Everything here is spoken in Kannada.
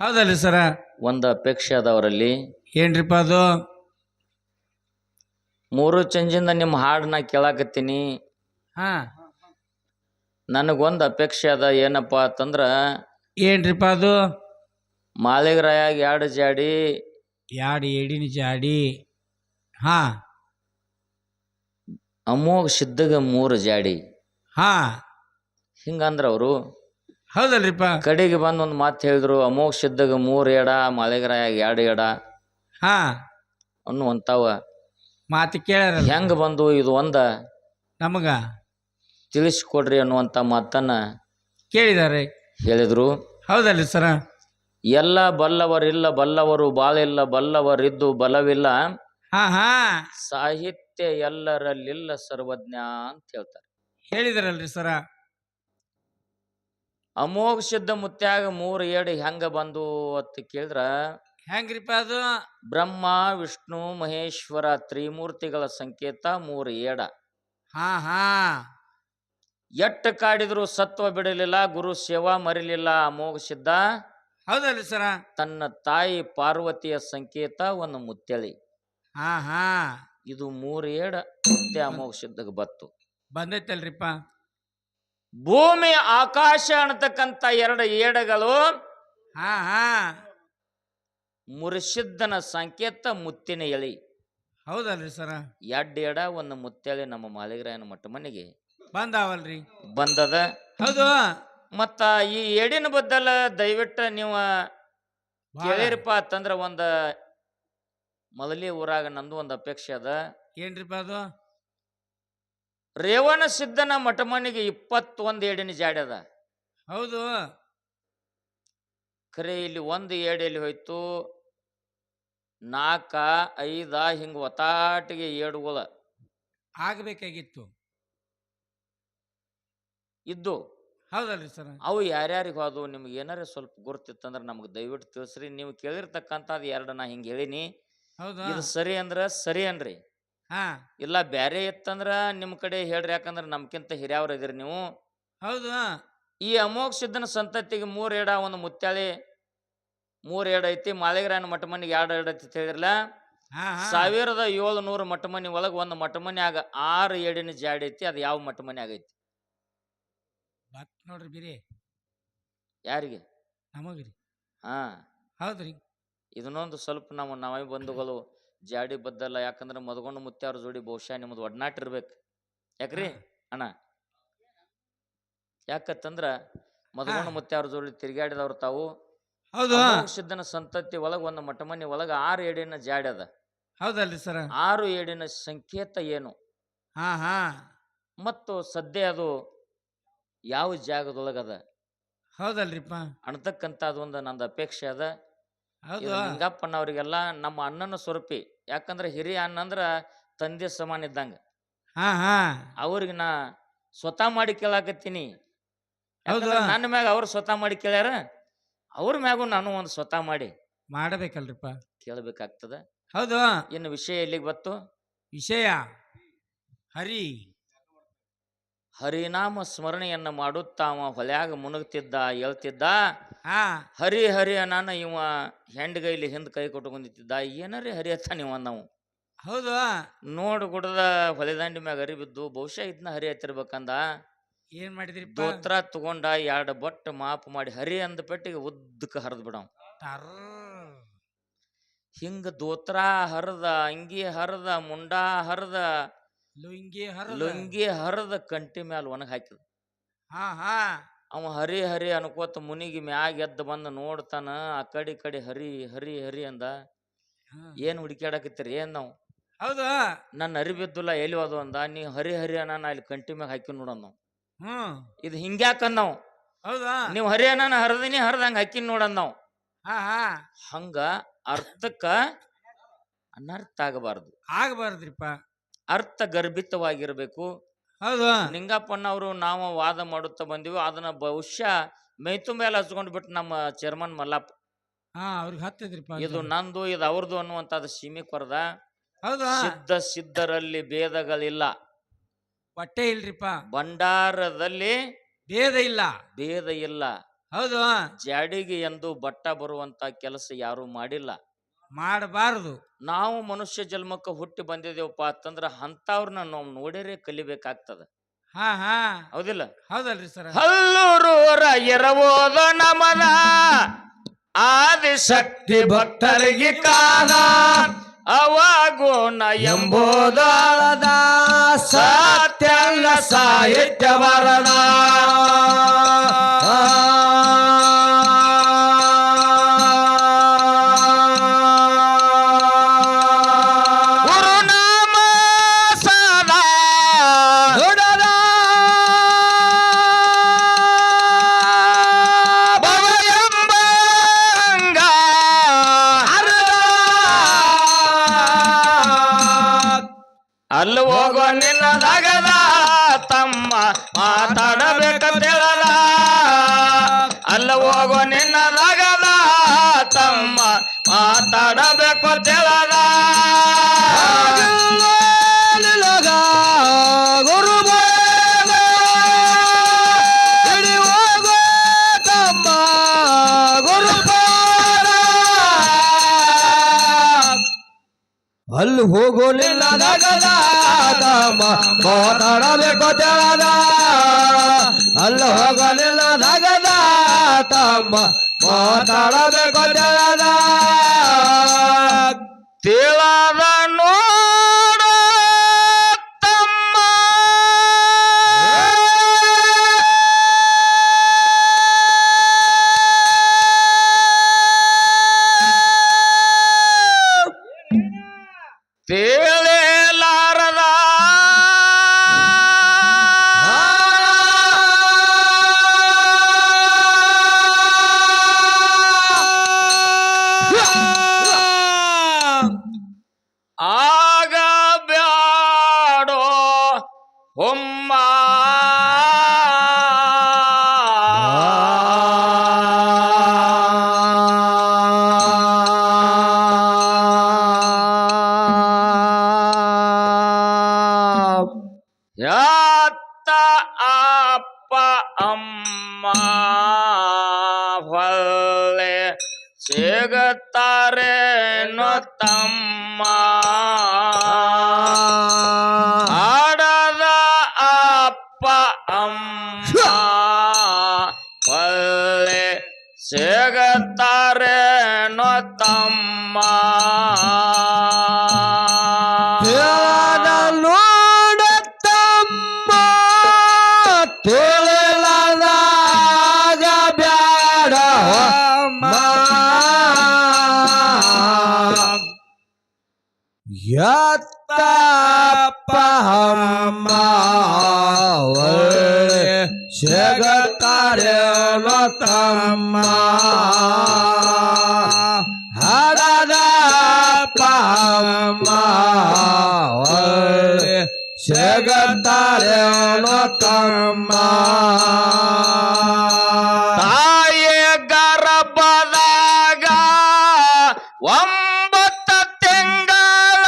ಹೌದಲ್ರಿ ಸರ? ಒಂದು ಅಪೇಕ್ಷೆ ಅದ ಅವರಲ್ಲಿ ಏನ್ರಿಪ್ಪ ಅದು? ಮೂರು ಚಂಜಿಂದ ನಿಮ್ಮ ಹಾಡನ್ನ ಕೇಳಾಕತ್ತೀನಿ. ಹಾ. ನನಗೊಂದು ಅಪೇಕ್ಷೆ ಅದ ಏನಪ್ಪ ಅಂತಂದ್ರ ಏನ್ರಿಪ್ಪ ಅದು? ಮಾಳಿಗರಾಯಾಗ ಎರಡು ಜಾಡಿ. ಎರಡು ಏಡಿನ ಜಾಡಿ? ಹಾ. ಅಮೋಘ ಸಿದ್ಧಗ ಮೂರು ಜಾಡಿ. ಹಾ. ಹಿಂಗಂದ್ರ ಅವರು ಹೌದಲ್ರಿಪ್ಪ. ಕಡೆಗೆ ಬಂದು ಒಂದು ಮಾತು ಹೇಳಿದ್ರು ಅಮೋಘ ಸಿದ್ಧಗ ಮೂರು ಎಡ ಮಾಳಿಗರಾಯಾಗ ಎರಡು ಎಡ. ಹಾ. ಅನ್ನುವಂಥವ ಮಾತು ಕೇಳ್ಯಾರ ಹೆಂಗ ಬಂದು ಇದು ಒಂದ? ನಮಗ. ತಿಳಿಸ್ಕೊಡ್ರಿ ಅನ್ನುವಂಥ ಮಾತನ್ನ ಕೇಳಿದಾರೆ. ಹೇಳಿದ್ರು. ಹೌದಲ್ರಿ ಸರ. ಎಲ್ಲ ಬಲ್ಲವರಿಲ್ಲ ಬಲ್ಲವರು ಬಾಳಿಲ್ಲ ಬಲ್ಲವರಿದ್ದು ಬಲವಿಲ್ಲ. ಹಾ ಹಾ. ಸಾಹಿತ್ಯ ಎಲ್ಲರಲ್ಲಿಲ್ಲ ಸರ್ವಜ್ಞ ಅಂತ ಹೇಳ್ತಾರೆ. ಹೇಳಿದಾರಲ್ರಿ ಸರ. ಅಮೋಘ ಸಿದ್ಧ ಮುತ್ಯಾಗ ಮೂರು ಏಡು ಹೆಂಗ ಬಂದು ಅಂತ ಕೇಳಿದ್ರ? ಹೆಂಗ್ರಿಪ್ಪ ಅದು? ಬ್ರಹ್ಮ ವಿಷ್ಣು ಮಹೇಶ್ವರ ತ್ರಿಮೂರ್ತಿಗಳ ಸಂಕೇತ ಮೂರು ಏಡ. ಹಾ ಹಾ. ಎಟ್ಟು ಕಾಡಿದ್ರು ಸತ್ವ ಬಿಡಲಿಲ್ಲ ಗುರು ಸೇವಾ ಮರಿಲಿಲ್ಲ ಅಮೋಘ ಸಿದ್ಧ ಹೌದಲ್ಲ ಸರ. ತನ್ನ ತಾಯಿ ಪಾರ್ವತಿಯ ಸಂಕೇತ ಒಂದು ಮುತ್ತಳಿ ಹಾ ಹಾ. ಇದು ಮೂರು ಏಡ ಮುತ್ಯ ಅಮೋಘ ಸಿದ್ಧಗೆ ಬತ್ತು. ಬಂದೈತಲ್ರಿಪ್ಪ. ಭೂಮಿ ಆಕಾಶ ಅನ್ನತಕ್ಕಂಥ ಎರಡು ಏಡಗಳು ಹಾ ಹಾ. ಸಂಕೇತ ಮುತ್ತಿನ ಎಳಿ. ಹೌದಲ್ರಿ ಸರ. ಎಡ್ ಎಡ ಒಂದು ಮುತ್ತೆಳಿ ನಮ್ಮ ಮಾಲಿಗರಾಯನ ಮಟ್ಟ ಮನೆಗೆ ಬಂದಾವಲ್ರಿ. ಬಂದದ. ಹೌದು. ಮತ್ತ ಈ ಎಡಿನ ಬದ್ದಲ ದಯವಿಟ್ಟು ನೀವು ಭಾಳ. ಕೇಳಿರಪ್ಪ ಅಂತಂದ್ರ ಒಂದ ಮೊದಲೇ ಊರಾಗ ನಂದು ಒಂದು ಅಪೇಕ್ಷೆ ಅದ. ಏನ್ರಿಪ್ಪ ಅದು? ರೇವಣ ಸಿದ್ಧನ ಮಠ ಮನೆಗೆ ಇಪ್ಪತ್ತೊಂದು ಏಡಿನ ಜಾಡ್ಯದ ಹೌದು. ಖರೆ ಇಲ್ಲಿ ಒಂದು ಏಡೆಯಲ್ಲಿ ಹೋಯ್ತು? ನಾಲ್ಕ ಐದ ಹಿಂಗ ಒತಾಟಿಗೆ ಏಡುಗಳ ಆಗಬೇಕಾಗಿತ್ತು. ಇದ್ದು. ಹೌದಲ್ರಿ ಸರ್. ಅವು ಯಾರ್ಯಾರಿಗೆ ಹೋದವು ನಿಮ್ಗೆ ಏನಾರ ಸ್ವಲ್ಪ ಗುರ್ತಿತ್ತಂದ್ರೆ ನಮ್ಗೆ ದಯವಿಟ್ಟು ತಿಳಿಸ್ರಿ. ನೀವು ಕೇಳಿರ್ತಕ್ಕಂಥದ್ದು ಎರಡು ನಾ ಹಿಂಗೆ ಹೇಳಿನಿ. ಹೌದಾ? ಇದು ಸರಿ ಅಂದ್ರ ಸರಿ ಅನ್ರಿ. ಹಾ. ಇಲ್ಲ ಬ್ಯಾರೆ ಇತ್ತಂದ್ರ ನಿಮ್ಮ ಕಡೆ ಹೇಳ್ರಿ ಯಾಕಂದ್ರ ನಮ್ಕಿಂತ ಹಿರಿಯವ್ರ ಇದ್ರಿ ನೀವು. ಹೌದು ಈ ಅಮೋಘ ಸಿದ್ಧನ ಸಂತತಿಗೆ ಮೂರ್ ಎಡ ಒಂದು ಮುತ್ಯಾಳಿ ಮೂರ್ ಎಡ ಐತಿ. ಮಾಳಿಗರಾಯನ ಮಠ ಮನಿಗೆ ಎರಡು ಏಡ್ ಐತಿ ಅಂತ ಹೇಳಿದ್ರಲ್ಲ ಹಾ ಹಾ. ಸಾವಿರದ ಏಳುನೂರು ಮಠ ಮನಿ ಒಳಗೆ ಒಂದು ಮಠ ಮನ್ಯಾಗ ಆರು ಏಡಿನ ಜಾಡಿ ಐತಿ ಅದು ಯಾವ ಮಠ ಮನಿ ಆಗೈತಿ ಬತ್ ನೋಡ್ರಿ ಬಿರಿ. ಯಾರಿಗೆ? ನಮಗ್ರಿ. ಹಾ. ಹೌದ್ರಿ. ಇದನ್ನೊಂದು ಸ್ವಲ್ಪ ನಮ್ಮ ನಾವೇ ಬಂಧುಗಳು ಜಾಡಿ ಬದ್ದಲ್ಲ ಯಾಕಂದ್ರೆ ಮದಗೊಂಡು ಮುತ್ಯಾರ ಜೋಡಿ ಬಹುಶಃ ನಿಮ್ಮದು ಒಡನಾಟ ಇರ್ಬೇಕು. ಯಾಕ್ರಿ? ಅಣ್ಣ. ಯಾಕತ್ತಂದ್ರ ಮದಗೊಂಡು ಮುತ್ತಾರ ಮುತ್ಯಾರ ಜೋಡಿ ತಿರುಗಾಡಿದವ್ರು ತಾವು. ಹೌದು? ಸಿದ್ಧನ ಸಂತತಿ ಒಳಗ ಒಂದು ಮಟಮನಿ ಒಳಗ ಆರು ಏಡಿನ ಜಾಡಿ ಅದ. ಹೌದಲ್ರಿ ಸರ್. ಆರು ಏಡಿನ ಸಂಕೇತ ಏನು? ಹಾ ಹಾ. ಮತ್ತು ಸದ್ಯ ಅದು ಯಾವ ಜಾಗದೊಳಗದ? ಹೌದಲ್ರಿಪ್ಪ. ಅನ್ತಕ್ಕಂಥದ್ದು ಒಂದು ನಂದು ಅಪೇಕ್ಷೆ ಅದ. ಹೌದು. ಇದು ನಿಂಗಪ್ಪನವ್ರಿಗೆಲ್ಲ ನಮ್ಮ ಅಣ್ಣನ ಸ್ವರೂಪಿ ಯಾಕಂದ್ರೆ ಹಿರಿಯ ಅಣ್ಣ ಅಂದ್ರ ತಂದೆ ಸಮಾನ ಇದ್ದಂಗ. ಹಾ ಹಾ. ಅವ್ರಿಗೆ ನಾ ಸ್ವತಃ ಮಾಡಿ ಕೇಳಾಕತ್ತೀನಿ. ಹೌದು. ಯಾಕಂದ್ರೆ ನನ್ನ ಮ್ಯಾಗ ಅವ್ರು ಸ್ವತಃ ಮಾಡಿ ಕೇಳ್ಯಾರ ಅವ್ರ ಮ್ಯಾಗೂ ನಾನು ಒಂದು ಸ್ವತಃ ಮಾಡಿ. ಮಾಡಬೇಕಲ್ರಿಪ್ಪ. ಕೇಳಬೇಕಾಗ್ತದ. ಹೌದು. ಇನ್ನು ವಿಷಯ ಎಲ್ಲಿಗೆ ಬತ್ತು ವಿಷಯ ಹರಿ. ಹರಿನಾಮ ಸ್ಮರಣೆಯನ್ನು ಮಾಡುತ್ತಾ ಅವ ಹೊಲ್ಯಾಗ ಮುನುಗ್ತಿದ್ದ ಹೇಳ್ತಿದ್ದ ಹಾ. ಹರಿ ಹರಿ ಅನ್ನ ಇವ ಹೆಂಡ್ಗೈಲಿ ಹಿಂದ್ ಕೈ ಕೊಟ್ಕೊಂಡಿದ್ದ ಏನಾರ ಹರಿ ಹತ್ತಾನ ಇವ ನಾವು ಹೌದು. ನೋಡ್ ಗುಡದ ಹೊಲೆದಂಡಿ ಮ್ಯಾಗ ಹರಿ ಬಿದ್ದು ಬಹುಶಃ ಇದನ್ನ ಹರಿ ಹತ್ತಿರ್ಬೇಕಂದ ಏನ್ ಮಾಡಿದ್ರಿ ದೋತ್ರ ತಗೊಂಡ ಎರಡು ಬಟ್ ಮಾಪ್ ಮಾಡಿ ಹರಿ ಅಂದ ಪೆಟ್ಟಿಗೆ ಉದ್ದಕ್ಕೆ ಹರಿದ್ ಬಿಡವ್. ಹಿಂಗ ದೋತ್ರ ಹರದ ಅಂಗಿ ಹರದ ಮುಂಡ ಹರದ ಲುಂಗಿ ಹರ ಲುಂಗಿ ಹರದ ಕಂಟಿ ಮ್ಯಾಲ ಒಣಗ ಹಾಕಿದ. ಹಾ ಹಾ. ಅವ ಹರಿ ಹರಿ ಅನ್ಕೋತ ಮುನಿಗಿ ಮ್ಯಾಗ ಎದ್ದು ಬಂದು ನೋಡ್ತಾನ ಆ ಕಡೆ ಈ ಕಡೆ ಹರಿ ಹರಿ ಹರಿ ಅಂದ. ಏನ್ ಹುಡುಕ್ಯಾಡಕತ್ತೀರಿ? ಏನ್ ನಾವು? ಹೌದು? ನನ್ನ ಅರಿ ಬಿದ್ದುಲ್ಲ ಎಲ್ಲಿ ಅದು ಅಂದ. ನೀ ಹರಿ ಹರಿ ಅನ್ನ ನಾ ಇಲ್ಲಿ ಕಂಟಿ ಮ್ಯಾಗ ಹಾಕಿ ನೋಡನ್ ನಾವು ಹ್ಮ್. ಇದು ಹಿಂಗ್ಯಾಕಂದ್ ನಾವು ಹೌದಾ? ನೀವು ಹರಿ ಅನ್ನ ಹರಿದಿನಿ ಹರಿದಂಗ ಹಾಕಿನ್ ನೋಡನ್ ನಾವು ಹಾ ಹಾ. ಹಂಗ ಅರ್ಥಕ್ಕ ಅನರ್ಥ ಆಗಬಾರದು. ಆಗಬಾರ್ದ್ರಿಪ್ಪ. ಅರ್ಥ ಗರ್ಭಿತವಾಗಿರ್ಬೇಕು. ಹೌದು. ನಿಂಗಪ್ಪನವರು ನಾವು ವಾದ ಮಾಡುತ್ತಾ ಬಂದಿವಿ. ಅದನ್ನ ಬಹುಶಃ ಮೈತು ಮೇಲೆ ಹಚ್ಕೊಂಡ್ ಬಿಟ್ಟು ನಮ್ಮ ಚೇರ್ಮನ್ ಮಲ್ಲಪ್ಪ. ಹಾ ಅವ್ರಿಗೆ ಹತ್ತದ್ರಿಪ್ಪ ಇದು ನಂದು ಇದು ಅವ್ರದ್ದು ಅನ್ನುವಂತದ ಸೀಮೆ ಕೊರದ. ಹೌದು? ಸಿದ್ಧ ಸಿದ್ಧರಲ್ಲಿ ಭೇದಗಳಿಲ್ಲ. ಹೊಟ್ಟೆ ಇಲ್ರಿಪ್ಪ. ಭಂಡಾರದಲ್ಲಿ ಭೇದ ಇಲ್ಲ. ಭೇದ ಇಲ್ಲ. ಹೌದು. ಜಾಡಿಗೆ ಎಂದು ಬಟ್ಟ ಬರುವಂತ ಕೆಲಸ ಯಾರು ಮಾಡಿಲ್ಲ. ಮಾಡಬಾರದು. ನಾವು ಮನುಷ್ಯ ಜನ್ಮಕ್ಕೆ ಹುಟ್ಟಿ ಬಂದಿದ್ದೇವಪ್ಪ ಅಂತಂದ್ರ ಅಂತವ್ರನ್ನ ನಾವು ನೋಡಿರೇ ಕಲಿಬೇಕಾಗ್ತದ. ಹಾ ಹಾ. ಹೌದಿಲ್ಲ? ಹೌದಲ್ರಿ ಸರ. ಹಲ್ಲೂರೂರ ಇರಬೋದ ಆದಿ ಆದಿಶಕ್ತಿ ಭಕ್ತರಿಗೆ ಕಾದ. ಅವಾಗೋಣ ಎಂಬುದ ಎಂಬುದಾಳದ ಸತ್ಯಲ್ಲ ಸಾಹಿತ್ಯ ವರದ ಮಾತಾಡಬೇಕಂತೇಳದ ಅಲ್ಲ ಹೋಗೋ ನಿನ್ನ ನಗದ ತಮ್ಮ ಮಾತಾಡಬೇಕು ಅಲ್ಲಿ ಹೋಗೋಲಿಲ್ಲ ತಮ್ಮ ಮಾತಾಡಬೇಕು ತೆಳದ ಅಲ್ಲಿ ಹೋಗಲಿಲ್ಲ ನಗದ ತಮ್ಮ ಮಾತಾಡಬೇಕು ತಿಳದ সে ಸಿಗುತ್ತಾರೇನೋ ತಮ್ಮ. ಆಡದ ಅಪ್ಪ ಅಮ್ಮ. ಸಿಗುತ್ತಾರೆ ಯತ್ತಪ್ಪ ಹಮ್ಮ ತಮ್ಮ ಹಡದ ಪಾಮ ಶಗತಾರೆ ತಮ್ಮ